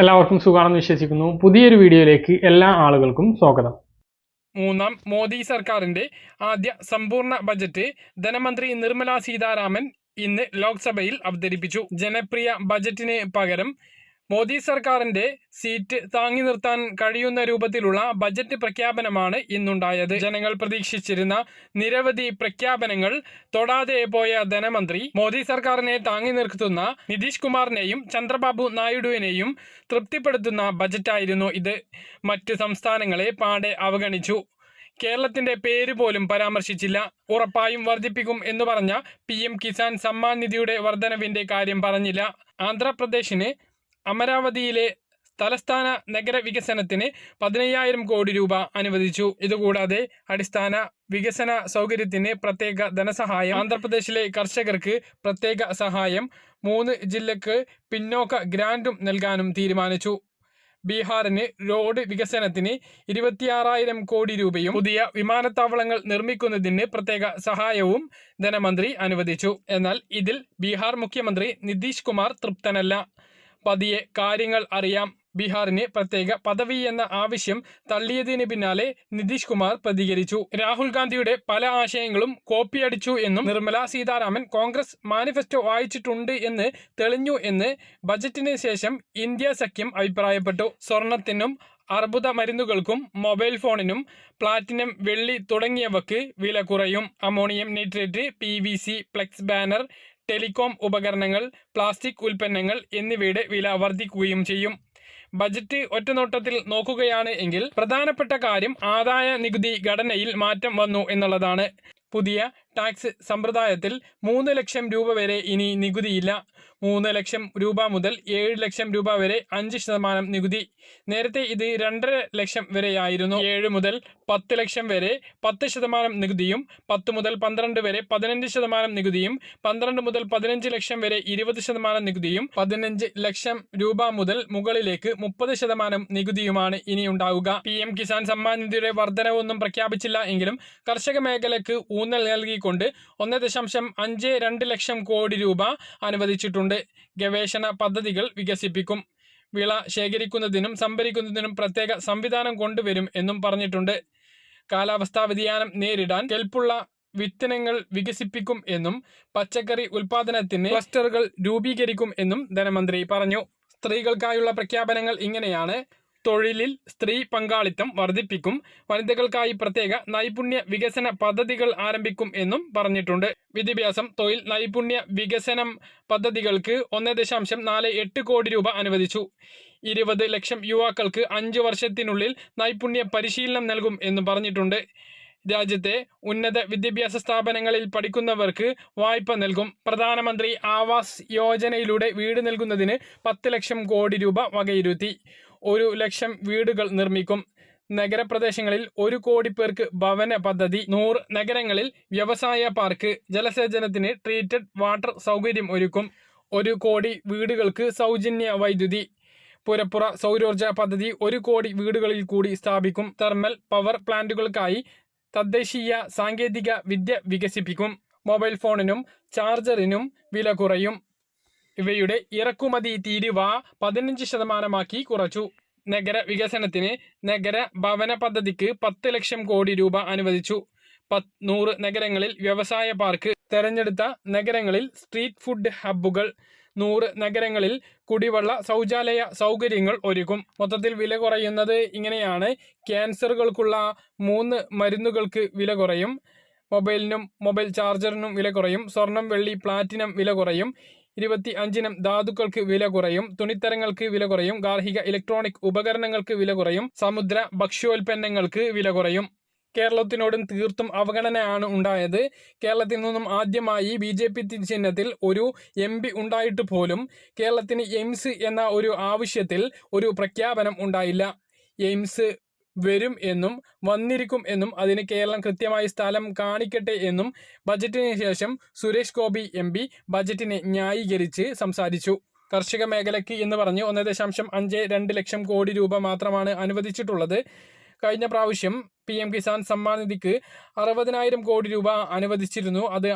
എല്ലാവർക്കും സുഖമാണെന്ന് വിശ്വസിക്കുന്നു. പുതിയൊരു വീഡിയോയിലേക്ക് എല്ലാ ആളുകൾക്കും സ്വാഗതം. മൂന്നാം മോദി സർക്കാരിന്റെ ആദ്യ സമ്പൂർണ ബജറ്റ് ധനമന്ത്രി നിർമ്മല സീതാരാമൻ ഇന്ന് ലോക്സഭയിൽ അവതരിപ്പിച്ചു. ജനപ്രിയ ബജറ്റിന് പകരം മോദി സർക്കാരിന്റെ സീറ്റ് താങ്ങി നിർത്താൻ കഴിയുന്ന രൂപത്തിലുള്ള ബജറ്റ് പ്രഖ്യാപനമാണ് ഇന്നുണ്ടായത്. ജനങ്ങൾ പ്രതീക്ഷിച്ചിരുന്ന നിരവധി പ്രഖ്യാപനങ്ങൾ തൊടാതെ പോയ ധനമന്ത്രി മോദി സർക്കാരിനെ താങ്ങി നിർത്തുന്ന നിതീഷ് കുമാറിനെയും ചന്ദ്രബാബു നായിഡുവിനെയും തൃപ്തിപ്പെടുത്തുന്ന ബജറ്റായിരുന്നു ഇത്. മറ്റ് സംസ്ഥാനങ്ങളെ പാടെ അവഗണിച്ചു. കേരളത്തിന്റെ പേര് പോലും പരാമർശിച്ചില്ല. ഉറപ്പായും വർദ്ധിപ്പിക്കും എന്ന് പറഞ്ഞ പി കിസാൻ സമ്മാൻ നിധിയുടെ വർധനവിന്റെ കാര്യം പറഞ്ഞില്ല. ആന്ധ്രാപ്രദേശിന് അമരാവതിയിലെ തലസ്ഥാന നഗര വികസനത്തിന് പതിനയ്യായിരം കോടി രൂപ അനുവദിച്ചു. ഇതുകൂടാതെ അടിസ്ഥാന വികസന സൗകര്യത്തിന് പ്രത്യേക ധനസഹായം ആന്ധ്രാപ്രദേശിലെ കർഷകർക്ക് പ്രത്യേക സഹായം മൂന്ന് ജില്ലക്ക് പിന്നോക്ക ഗ്രാൻഡും നൽകാനും തീരുമാനിച്ചു. ബീഹാറിന് റോഡ് വികസനത്തിന് ഇരുപത്തിയാറായിരം കോടി രൂപയും പുതിയ വിമാനത്താവളങ്ങൾ നിർമ്മിക്കുന്നതിന് പ്രത്യേക സഹായവും ധനമന്ത്രി അനുവദിച്ചു. എന്നാൽ ഇതിൽ ബീഹാർ മുഖ്യമന്ത്രി നിതീഷ് കുമാർ തൃപ്തനല്ല. പതിയെ കാര്യങ്ങൾ അറിയാം. ബീഹാറിന് പ്രത്യേക പദവി എന്ന ആവശ്യം തള്ളിയതിന് പിന്നാലെ നിതീഷ് കുമാർ പ്രതികരിച്ചു. രാഹുൽ ഗാന്ധിയുടെ പല ആശയങ്ങളും കോപ്പിയടിച്ചു എന്നും നിർമ്മല സീതാരാമൻ കോൺഗ്രസ് മാനിഫെസ്റ്റോ വായിച്ചിട്ടുണ്ട് എന്ന് തെളിഞ്ഞു എന്ന് ബജറ്റിന് ശേഷം ഇന്ത്യ സഖ്യം അഭിപ്രായപ്പെട്ടു. സ്വർണത്തിനും അർബുദ മരുന്നുകൾക്കും മൊബൈൽ ഫോണിനും പ്ലാറ്റിനം വെള്ളി തുടങ്ങിയവക്ക് വില കുറയും. Ammonium nitrate P V C flex banner telecom ഉപകരണങ്ങൾ പ്ലാസ്റ്റിക് ഉൽപ്പന്നങ്ങൾ എന്നിവയുടെ വില വർദ്ധിക്കുകയും ചെയ്യും. ബജറ്റ് ഒറ്റനോട്ടത്തിൽ നോക്കുകയാണ് എങ്കിൽ പ്രധാനപ്പെട്ട കാര്യം ആദായ നികുതി ഘടനയിൽ മാറ്റം വന്നു എന്നുള്ളതാണ്. പുതിയ ടാക്സ് സമ്പ്രദായത്തിൽ മൂന്ന് ലക്ഷം രൂപ വരെ ഇനി നികുതിയില്ല. മൂന്ന് ലക്ഷം രൂപ മുതൽ ഏഴ് ലക്ഷം രൂപ വരെ അഞ്ച് ശതമാനം നികുതി. നേരത്തെ ഇത് രണ്ടര ലക്ഷം വരെയായിരുന്നു. ഏഴ് മുതൽ പത്ത് ലക്ഷം വരെ പത്ത് ശതമാനം നികുതിയും പത്ത് മുതൽ പന്ത്രണ്ട് വരെ പതിനഞ്ച് ശതമാനം നികുതിയും പന്ത്രണ്ട് മുതൽ പതിനഞ്ച് ലക്ഷം വരെ ഇരുപത് ശതമാനം നികുതിയും പതിനഞ്ച് ലക്ഷം രൂപ മുതൽ മുകളിലേക്ക് മുപ്പത് ശതമാനം നികുതിയുമാണ് ഇനി ഉണ്ടാവുക. പി എം കിസാൻ സമ്മാൻ നിധിയുടെ വർധനവൊന്നും പ്രഖ്യാപിച്ചില്ല എങ്കിലും കർഷക മേഖലയ്ക്ക് ഊന്നൽ നൽകിക്കൊണ്ട് ഒന്ന് ദശാംശം അഞ്ച് രണ്ട് ലക്ഷം കോടി രൂപ അനുവദിച്ചിട്ടുണ്ട്. ഗവേഷണ പദ്ധതികൾ വികസിപ്പിക്കും. വിള ശേഖരിക്കുന്നതിനും സംഭരിക്കുന്നതിനും പ്രത്യേക സംവിധാനം കൊണ്ടുവരും എന്നും പറഞ്ഞിട്ടുണ്ട്. കാലാവസ്ഥാ വ്യതിയാനം നേരിടാൻ കെൽപ്പുള്ള വിത്തനങ്ങൾ വികസിപ്പിക്കും എന്നും പച്ചക്കറി ഉൽപാദനത്തിന് ക്ലസ്റ്ററുകൾ രൂപീകരിക്കും എന്നും ധനമന്ത്രി പറഞ്ഞു. സ്ത്രീകൾക്കായുള്ള പ്രഖ്യാപനങ്ങൾ ഇങ്ങനെയാണ്. തൊഴിലിൽ സ്ത്രീ പങ്കാളിത്തം വർദ്ധിപ്പിക്കും. വനിതകൾക്കായി പ്രത്യേക നൈപുണ്യ വികസന പദ്ധതികൾ ആരംഭിക്കും എന്നും പറഞ്ഞിട്ടുണ്ട്. വിദ്യാഭ്യാസം തൊഴിൽ നൈപുണ്യ വികസനം പദ്ധതികൾക്ക് ഒന്ന് ദശാംശം നാല് എട്ട് കോടി രൂപ അനുവദിച്ചു. ഇരുപത് ലക്ഷം യുവാക്കൾക്ക് അഞ്ച് വർഷത്തിനുള്ളിൽ നൈപുണ്യ പരിശീലനം നൽകും എന്നും പറഞ്ഞിട്ടുണ്ട്. രാജ്യത്തെ ഉന്നത വിദ്യാഭ്യാസ സ്ഥാപനങ്ങളിൽ പഠിക്കുന്നവർക്ക് വായ്പ നൽകും. പ്രധാനമന്ത്രി ആവാസ് യോജനയിലൂടെ വീട് നൽകുന്നതിന് പത്ത് ലക്ഷം കോടി രൂപ വകയിരുത്തി. ഒരു ലക്ഷം വീടുകൾ നിർമ്മിക്കും. നഗരപ്രദേശങ്ങളിൽ ഒരു കോടി പേർക്ക് ഭവന പദ്ധതി നൂറ് നഗരങ്ങളിൽ വ്യവസായ പാർക്ക് ജലസേചനത്തിന് ട്രീറ്റഡ് വാട്ടർ സൗകര്യം ഒരുക്കും. ഒരു കോടി വീടുകൾക്ക് സൗജന്യ വൈദ്യുതി പുരപ്പുറ സൗരോർജ പദ്ധതി ഒരു കോടി വീടുകളിൽ കൂടി സ്ഥാപിക്കും. തെർമൽ പവർ പ്ലാന്റുകൾക്കായി തദ്ദേശീയ സാങ്കേതിക വിദ്യ വികസിപ്പിക്കും. മൊബൈൽ ഫോണിനും ചാർജറിനും വില കുറയും. ഇവയുടെ ഇറക്കുമതി തീരുവ പതിനഞ്ച് ശതമാനമാക്കി കുറച്ചു. നഗര വികസനത്തിന് നഗര ഭവന പദ്ധതിക്ക് പത്ത് ലക്ഷം കോടി രൂപ അനുവദിച്ചു. പത്ത് നൂറ് നഗരങ്ങളിൽ വ്യവസായ പാർക്ക്. തെരഞ്ഞെടുത്ത നഗരങ്ങളിൽ സ്ട്രീറ്റ് ഫുഡ് ഹബ്ബുകൾ. നൂറ് നഗരങ്ങളിൽ കുടിവെള്ള ശൗചാലയ സൗകര്യങ്ങൾ ഒരുക്കും. മൊത്തത്തിൽ വില കുറയുന്നത് ഇങ്ങനെയാണ്. ക്യാൻസറുകൾക്കുള്ള മൂന്ന് മരുന്നുകൾക്ക് വില കുറയും. മൊബൈലിനും മൊബൈൽ ചാർജറിനും വില കുറയും. സ്വർണം വെള്ളി പ്ലാറ്റിനം വില കുറയും. ഇരുപത്തി അഞ്ചിനും ധാതുക്കൾക്ക് വില കുറയും തുണിത്തരങ്ങൾക്ക് വില കുറയും ഗാർഹിക ഇലക്ട്രോണിക് ഉപകരണങ്ങൾക്ക് വില കുറയും സമുദ്ര ഭക്ഷ്യോൽപ്പന്നങ്ങൾക്ക് വില കുറയും. കേരളത്തിനോടും തീർത്തും അവഗണനയാണ് ഉണ്ടായത്. കേരളത്തിൽ നിന്നും ആദ്യമായി ബി ജെ പി ചിഹ്നത്തിൽ ഒരു എം പി ഉണ്ടായിട്ട് പോലും കേരളത്തിന് എയിംസ് എന്ന ഒരു ആവശ്യത്തിൽ ഒരു പ്രഖ്യാപനം ഉണ്ടായില്ല. എയിംസ് വരും എന്നും വന്നിരിക്കും എന്നും അതിന് കേരളം കൃത്യമായി സ്ഥലം കാണിക്കട്ടെ എന്നും ബജറ്റിന് ശേഷം സുരേഷ് ഗോപി എം പി ബജറ്റിനെ ന്യായീകരിച്ച് സംസാരിച്ചു. കർഷക മേഖലയ്ക്ക് എന്ന് പറഞ്ഞ് ഒന്ന് ദശാംശം അഞ്ച് രണ്ട് ലക്ഷം കോടി രൂപ മാത്രമാണ് അനുവദിച്ചിട്ടുള്ളത്. കഴിഞ്ഞ പ്രാവശ്യം പി എം കിസാൻ സമ്മാൻ നിധിക്ക് അറുപതിനായിരം കോടി രൂപ അനുവദിച്ചിരുന്നു. അത്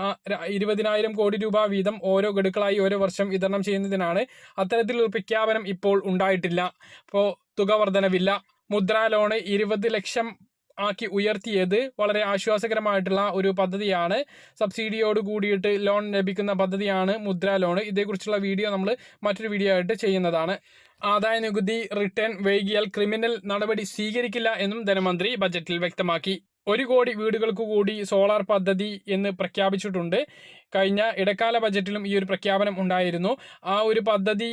ഇരുപതിനായിരം കോടി രൂപ വീതം ഓരോ ഗഡുക്കളായി ഓരോ വർഷം വിതരണം ചെയ്യുന്നതിനാണ് അത്തരത്തിലൊരു പ്രഖ്യാപനം ഇപ്പോൾ ഉണ്ടായിട്ടില്ല. ഇപ്പോൾ തുക വർധനവില്ല. മുദ്രാ ലോണ് ഇരുപത് ലക്ഷം ആക്കി ഉയർത്തിയത്. വളരെ ആശ്വാസകരമായിട്ടുള്ള ഒരു പദ്ധതിയാണ്. സബ്സിഡിയോട് കൂടിയിട്ട് ലോൺ ലഭിക്കുന്ന പദ്ധതിയാണ് മുദ്ര ലോൺ ഇതേക്കുറിച്ചുള്ള വീഡിയോ നമ്മൾ മറ്റൊരു വീഡിയോ ആയിട്ട് ചെയ്യുന്നതാണ്. ആദായ നികുതി റിട്ടേൺ വൈകിയാൽ ക്രിമിനൽ നടപടി സ്വീകരിക്കില്ല എന്നും ധനമന്ത്രി ബജറ്റിൽ വ്യക്തമാക്കി. ഒരു കോടി വീടുകൾക്ക് കൂടി സോളാർ പദ്ധതി എന്ന് പ്രഖ്യാപിച്ചിട്ടുണ്ട്. കഴിഞ്ഞ ഇടക്കാല ബജറ്റിലും ഈ ഒരു പ്രഖ്യാപനം ഉണ്ടായിരുന്നു. ആ ഒരു പദ്ധതി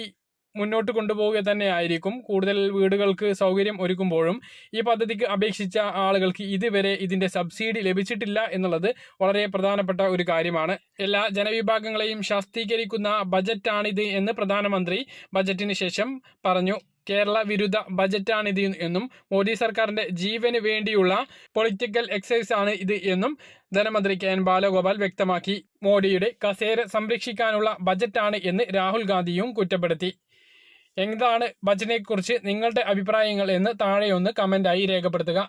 മുന്നോട്ട് കൊണ്ടുപോവുക തന്നെ ആയിരിക്കും കൂടുതൽ വീടുകൾക്ക് സൗകര്യം ഒരുക്കുമ്പോഴും ഈ പദ്ധതിക്ക് അപേക്ഷിച്ച ആളുകൾക്ക് ഇതുവരെ ഇതിന്റെ സബ്സിഡി ലഭിച്ചിട്ടില്ല എന്നുള്ളത് വളരെ പ്രധാനപ്പെട്ട ഒരു കാര്യമാണ്. എല്ലാ ജനവിഭാഗങ്ങളെയും ശാസ്തീകരിക്കുന്ന ബജറ്റാണിത് എന്ന് പ്രധാനമന്ത്രി ബജറ്റിന് ശേഷം പറഞ്ഞു. കേരള വിരുദ്ധ ബജറ്റാണിത് എന്നും മോദി സർക്കാരിന്റെ ജീവന് വേണ്ടിയുള്ള പൊളിറ്റിക്കൽ എക്സൈസ് ആണ് ഇത് എന്നും ധനമന്ത്രി കെ എൻ ബാലഗോപാൽ വ്യക്തമാക്കി. മോഡിയുടെ കസേര സംരക്ഷിക്കാനുള്ള ബജറ്റാണ് എന്ന് രാഹുൽ ഗാന്ധിയും കുറ്റപ്പെടുത്തി. എന്താണ് ബജറ്റിനെക്കുറിച്ച് നിങ്ങളുടെ അഭിപ്രായങ്ങൾ എന്ന് താഴെ ഒന്ന് കമന്റായി രേഖപ്പെടുത്തുക.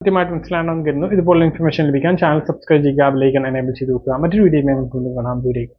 കൃത്യമായിട്ട് മനസ്സിലാണെന്ന് കരുതുന്നു ഇതുപോലുള്ള ഇൻഫർമേഷൻ ലഭിക്കാൻ ചാനൽ സബ്സ്ക്രൈബ് ചെയ്യുക ബെലൈക്കൺ എനേബിൾ ചെയ്ത് വെക്കുക. മറ്റൊരു വീഡിയോ നമുക്ക് കാണാം. ദൂരേക്ക്